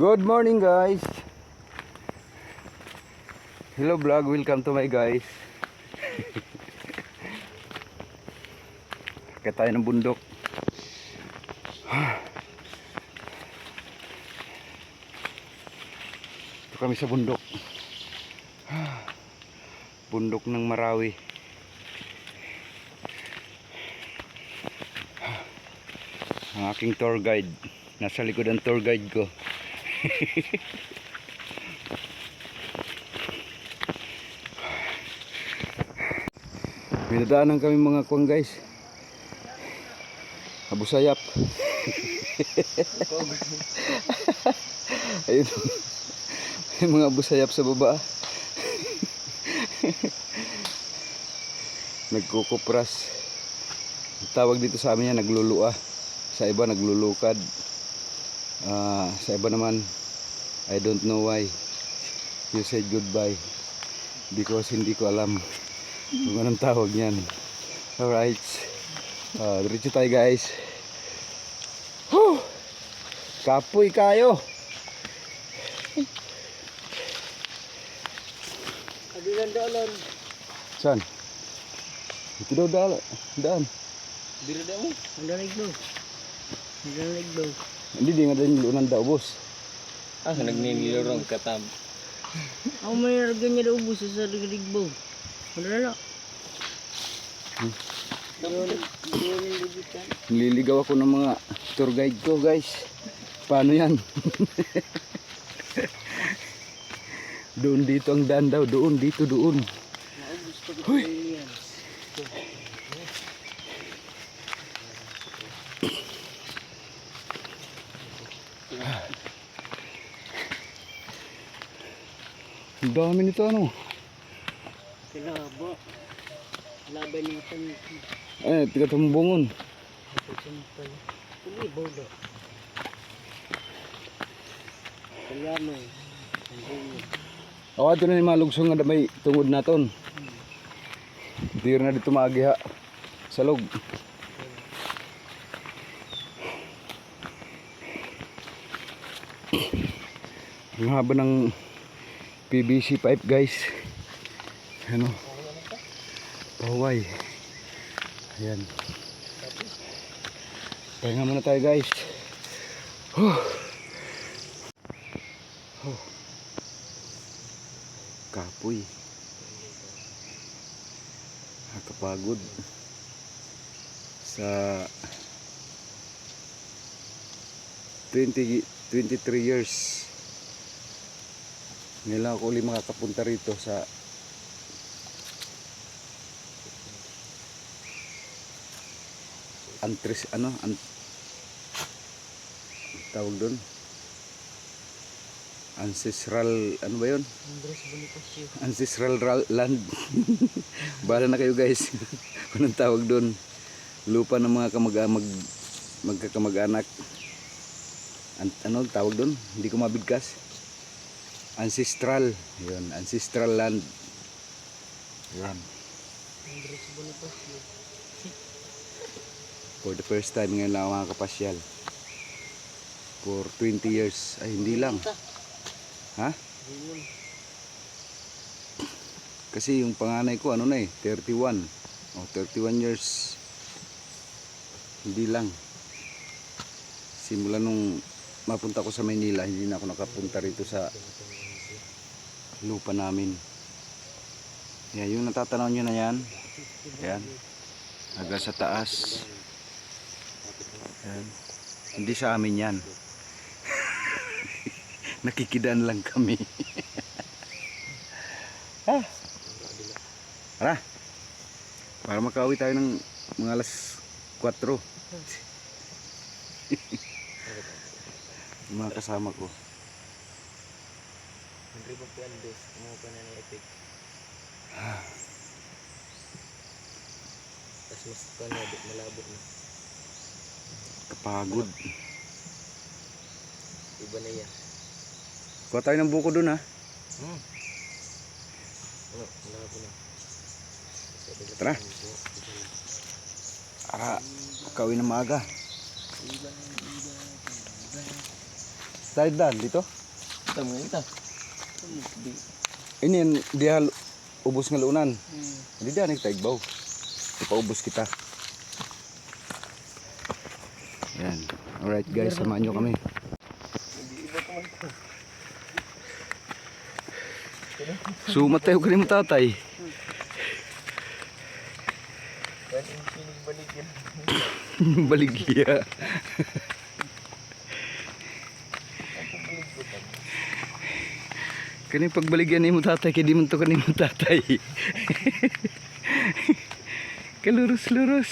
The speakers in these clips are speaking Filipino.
Good morning guys. Hello vlog, welcome to my guys. Kaya tayo ng bundok. Ito kami sa bundok. Bundok ng Marawi. Ang aking tour guide. Nasa likod ang tour guide ko. May nadaanan kami mga kuwang guys. Abusayap. Ayun. May mga abusayap sa baba. Nagkukupras. Tawag dito sa amin yan, naglulua. Sa iba, naglulukad. Ah, sa iba naman, I don't know why you said goodbye because hindi ko alam kung anong tawag niyan. Alright. Uh, diretso tayo guys. Whew! Kapoy kayo. Kabilang dalan. Saan? Ito daw daan. daan. Biro daw mo. Ang dalig daw. Ang dalig daw. Hindi di nga din lunan daw boss. Ah, nagninilorong katam. Ako may ganyan daw ubus sa rigrigbo. Ano na na? Nililigaw ako ng mga tour guide ko guys. Paano yan? doon dito ang daan daw. Doon, dito, doon. Maubos ko dito yan. Ang dami nito ano. Kilabo. Laban tanong. Eh, tiga tumbungon. Sampal. Puli, bodo. Kayano. Ang bungo. Awa ito na ni malugsong nga may tungod naton. Di na dito maagiha. Sa log. Ang haba ng PVC pipe guys. Ano? Paway. Ayan. Pahinga muna tayo guys. Huh. Huh. Kapoy. Nakakapagod. Sa 20, 23 years nila ako uli makakapunta rito sa antris ano an, tawag doon? Ancestral ano ba yun? Ancestral ra- land. Bahala na kayo guys. Kung anong tawag doon? Lupa ng mga kamag mag, magkakamag-anak. An- ano tawag doon? Hindi ko mabigkas ancestral yun ancestral land Bonifacio. for the first time ngayon lang ako makakapasyal for 20 years ay hindi lang ha Yun. Kasi yung panganay ko ano na eh, 31. O 31 years. Hindi lang. Simula nung mapunta ko sa Maynila, hindi na ako nakapunta rito sa lupa namin. Yan, yung natatanaw nyo na yan. Yan. Aga sa taas. Yan. Hindi sa amin yan. Nakikidaan lang kami. ah. Tara. Para makauwi tayo ng mga alas 4. Yung mga kasama ko. Pa po Andes. Mga pa na epic. Tapos mas panabot, malabot na. Kapagod. Iba na yan. Kuha tayo ng buko dun ha. Hmm. Ano, malabo na. Tara. Para makauwi na maaga. Tayo dan dito. Ito mo ito. Di. Ini yan, diha ubos nga lunan. Hmm. Hindi diha nagtaigbaw. Ipaubos kita. Yan. Alright guys, samahan nyo kami. Sumat tayo tatay. Pwede yung pinig-balik yan. Baligya. Kani pagbaligyan ni mo tatay, kaya di man to kani mo tatay. Kalurus-lurus.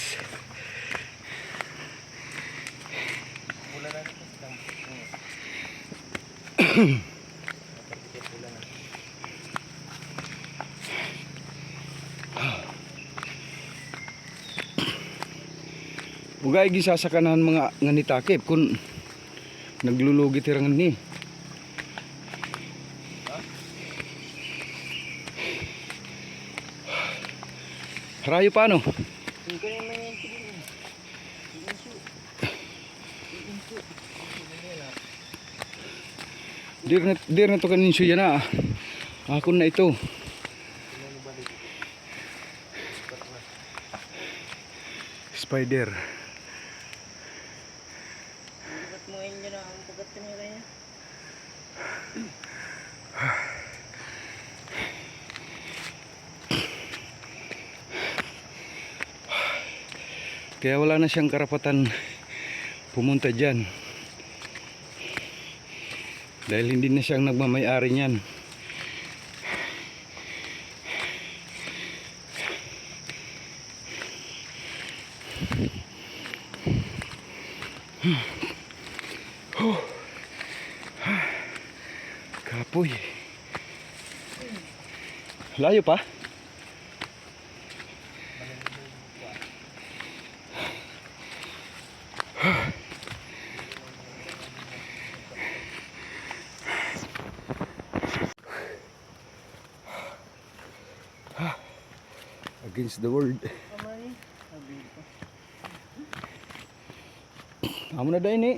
Ugay gisasakanahan mga nganitakip kun naglulugi tirangan ni. Harayo pa no? Hindi ko naman yan tigil. Dir na dir na to kanin siya na. Ako na ito. Spider. Ba't mo ngayon dyan ang pagat ka nila niya? Kaya wala na siyang karapatan pumunta dyan. Dahil hindi na siyang nagmamayari niyan. Kapoy. Layo pa? Against the world. Amo na dahil ni.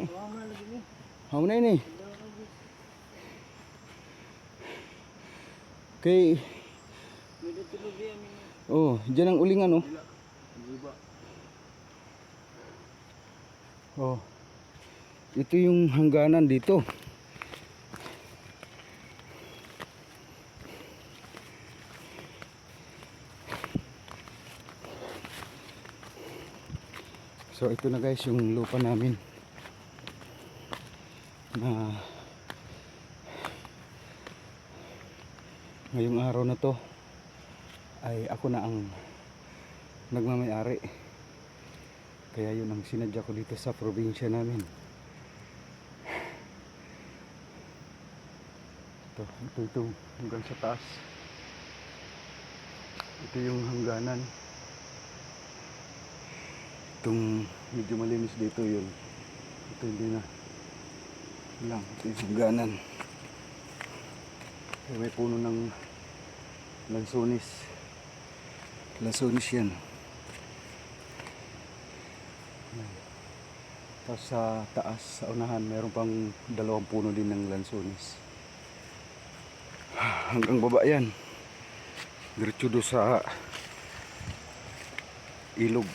Amo na ini. Kay, oh, dyan ang ulingan oh. Diba? Oh. Ito yung hangganan dito. So ito na guys yung lupa namin. Na ngayong araw na to ay ako na ang nagmamayari. Kaya yun ang sinadya ko dito sa probinsya namin. Ito, ito, ito, hanggang sa taas. Ito yung hangganan. Itong medyo malinis dito yun. Ito hindi na. Lang, ito yung hangganan. Kaya may puno ng lansonis. Lansonis yan. Tapos sa taas, sa unahan, meron pang dalawang puno din ng lansones. Hanggang baba yan. Diretso sa ilog.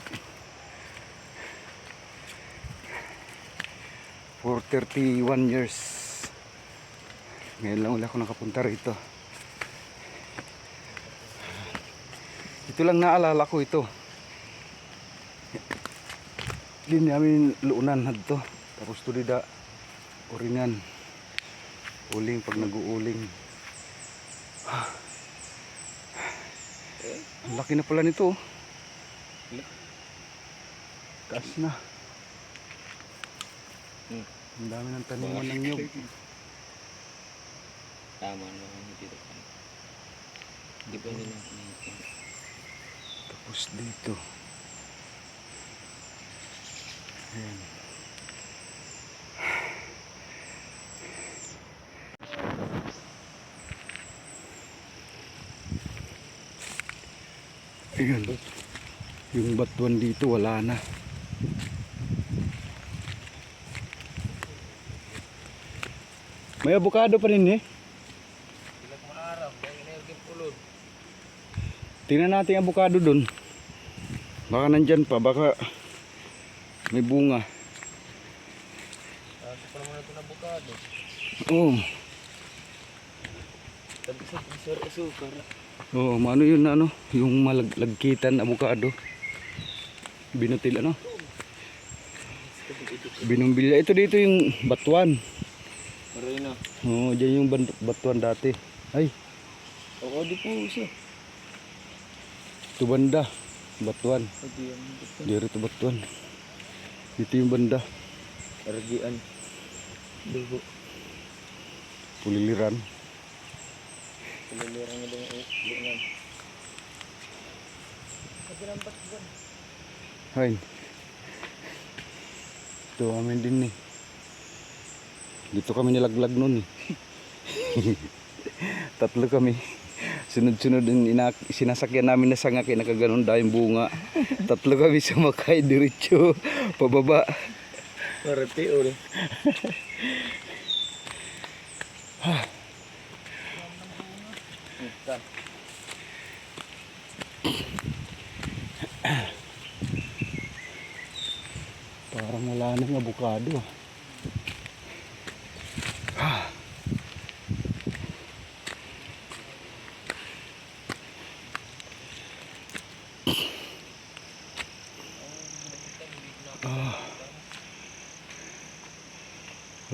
For 31 years. Ngayon lang ulit ako nakapunta rito. Ito lang naalala ko ito. Di namin luunan hadto. Tapos to dida uringan. Uling pag nag-uuling. Ang laki na pala nito. oh. Taas na. Hmm. Ang dami ng taniman ng nyug. Tama naman dito ka. Hindi pa nila nakikita. Tapos dito. Ayan. Ayan. Yung batuan dito wala na. May avocado pa rin eh. Sila maaraw, dahil energy pulod. Tingnan natin ang avocado doon. Baka nandyan pa, baka may bunga. Kasi pa naman ito na bukado. Oo. Sabi sa pisar asukar. Oh, ano yun ano, yung malaglagkitan avocado. Binutil ano? Binumbilya. Ito dito yung batuan. Oo, oh, dyan yung ban- batuan dati. Ay, Oo, di po siya. ito banda. Batuan. Dito ito batuan. Dito yung banda. Argian. Dugo. Puliliran. Pulilirang na din ang lingan. Hay. Ito amin din eh. Dito kami nilaglag nun eh. Tatlo kami. Sunod-sunod inak sinasakyan namin na sanga kaya nakaganon dahil bunga. Tatlo kami sumakay diretso pababa. Marati uli. Parang wala nang abukado. Ah.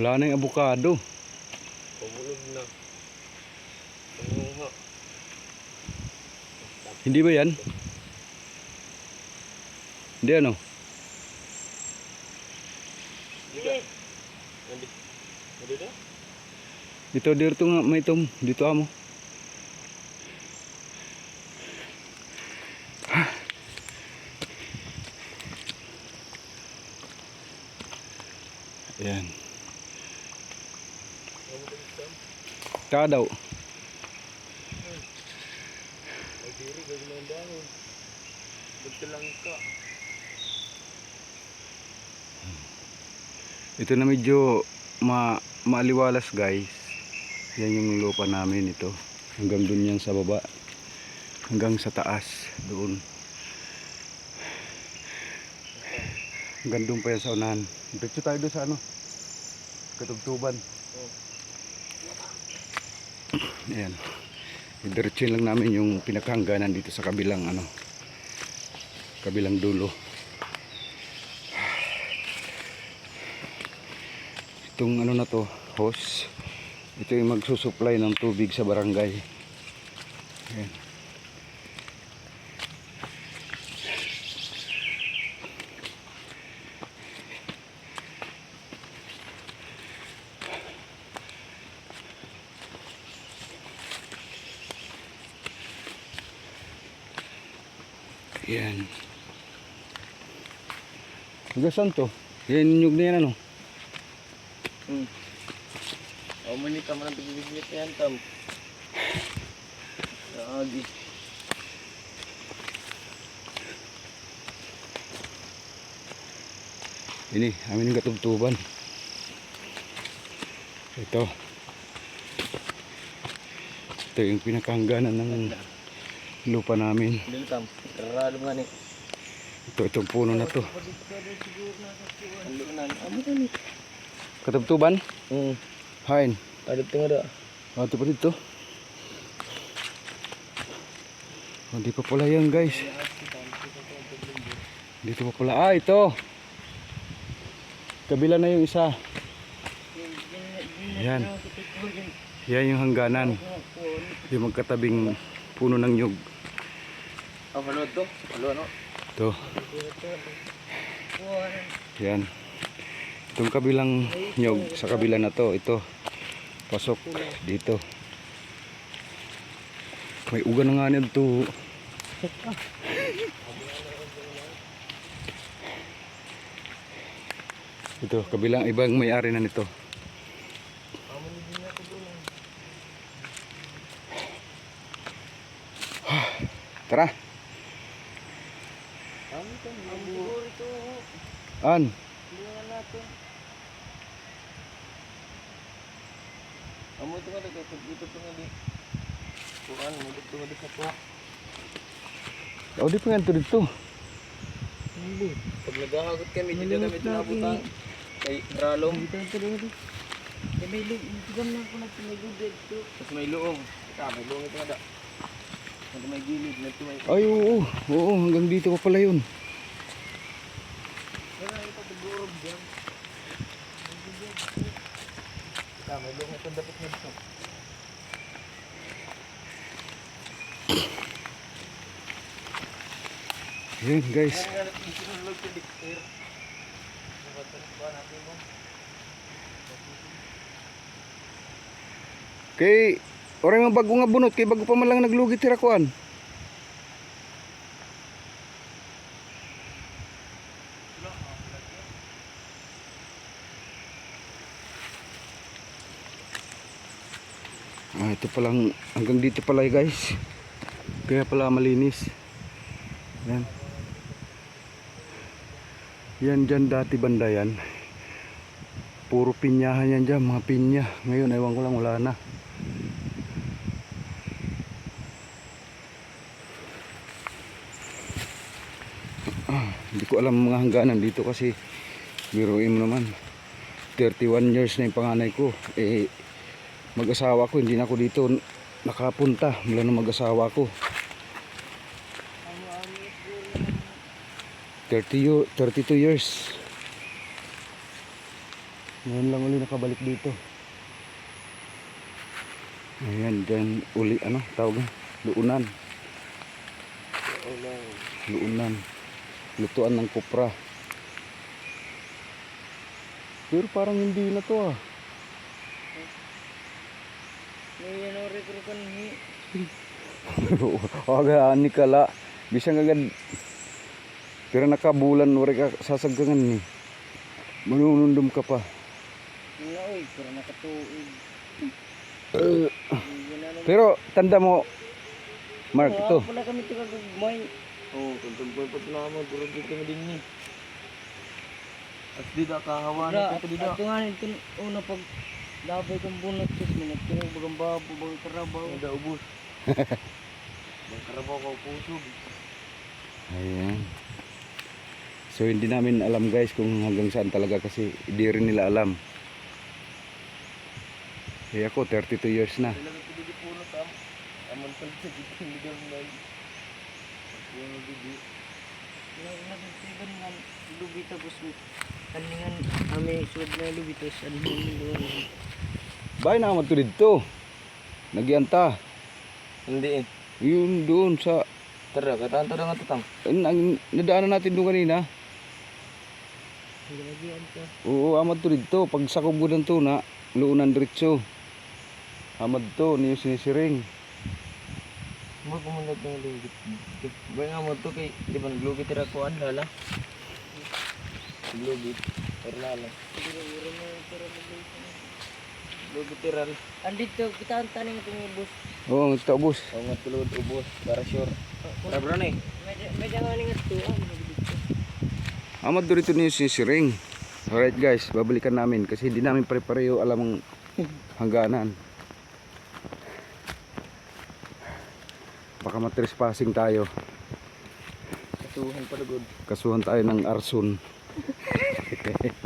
Wala na yung abukado. Pabulog na. Panguha. Hindi ba yan? Hindi ano? Dito. Nandito? Dito, dito nga, may itom. Dito amo. Ayan. Kaya daw. Ay, diri, gagawin mo ang dahon. Magtalang ka. Ito na medyo ma maaliwalas guys. Yan yung lupa namin ito. Hanggang dun yan sa baba. Hanggang sa taas. Doon. Hanggang pa yan sa unahan. Diretso tayo doon sa ano. Katugtuban. Ayan. Diretso lang namin yung pinakahangganan dito sa kabilang ano. Kabilang dulo. itong ano na to hose ito yung magsusupply ng tubig sa barangay Ayan. Hanggang to? Yan yung na yan ano? Hmm. O, mani ka man ang biglit yan, Tam. Lagi. Ini, amin yung katubtuban. Ito. Ito yung pinakahangganan ng lupa namin. Dili, Tam. Karado nga ni. Ito, itong puno na to. Katubtuban? Hmm. Hain. Ada tengah dah. Ah, ito pa dito. Oh, di pa pala yan guys. Dito pa pala. Ah, ito. Kabila na yung isa. Yan. Yan yung hangganan. Yung magkatabing puno ng nyug. Apa lo tu? Lo ano? Ito. Yan. Itong kabilang nyog sa kabila na to, ito. Pasok dito. May ugan na nga nito. Ito, kabilang ibang may-ari na nito. Tara. An. Amo ito nga dito, dito ito nga di. Kuan mo dito nga di sa tuwa. O di pa nga ito dito. Pag naghahagot kami, dito kami tinabutan. Kay Ralong. Dito ito dito. Kay may luong, dito kami na ako nagtumigod dito. Tapos may luong. Ika, may luong ito nga da. May gilid, may... Ay oo, oo hanggang dito pa pala yun. Wala ito tugurog dyan. Ika, may luong ito dapat na dito. Yan guys. Yan Oray mga bago nga bunot kay bago pa man lang naglugi tira kuan. Ah, ito palang hanggang dito pala guys. Kaya pala malinis. Yan. Yan dyan dati banda yan. Puro pinyahan yan dyan, mga pinya. Ngayon, ewan ko lang, wala na. Ko alam mga hangganan dito kasi biruin mo naman. 31 years na yung panganay ko. Eh mag-asawa ko hindi na ako dito nakapunta mula nung mag-asawa ko. 30 yo- 32 years. Ngayon lang uli nakabalik dito. Ayan dyan uli ano tawag yan? luunan. Luunan lutuan ng kupra. Pero parang hindi na to ah. May yan ang rekrutan ni. Aga ani kala. Bisa ngagad pero nakabulan ore ka sasaggangan ni manunundom ka pa. Wala oy, pero nakatuig. Eh, pero tanda mo Mark Wala ito. pala kami ito kagugmay. Oo, oh, tuntun po na mo, puro dito kami din ni. At di da kahawa na ito di da. Ito nga ito una pag labay kang bunot sus minat kini bagang babo bagang karabaw. Ada ubos. Bagang karabaw ka puso. ayan so hindi namin alam guys kung hanggang saan talaga kasi hindi rin nila alam eh ako 32 years na ito di puno tam. Amon dito hindi daw na. Puno di di. Ilang ilang ito nga lubi tapos kaningan kami suod na lubi tapos ano yung Bay na mo to dito. Nagyanta. Hindi eh. Yun doon sa Tara, katanta na nga tatang. ang nadaanan natin doon kanina. Oo, amad to dito. Pag sakog mo ng tuna, luunan diretso. Amad to, niyo sinisiring. Mo pumunod ng lugit. Ba nga mo to kay di ba naglugit tira ko an lala. Naglugit. Pero lala. Lugit tira. Andito kita ang taning itong ubos. Oo, ang ubos. O nga tulod ubos para sure. Para bro ni. Medyo nga ning ito. Amad to dito niyo sinisiring. Alright guys, babalikan namin kasi hindi namin pare-pareho alam ang hangganan. Baka matrespassing tayo. Kasuhan pa lugod. Kasuhan tayo ng arson.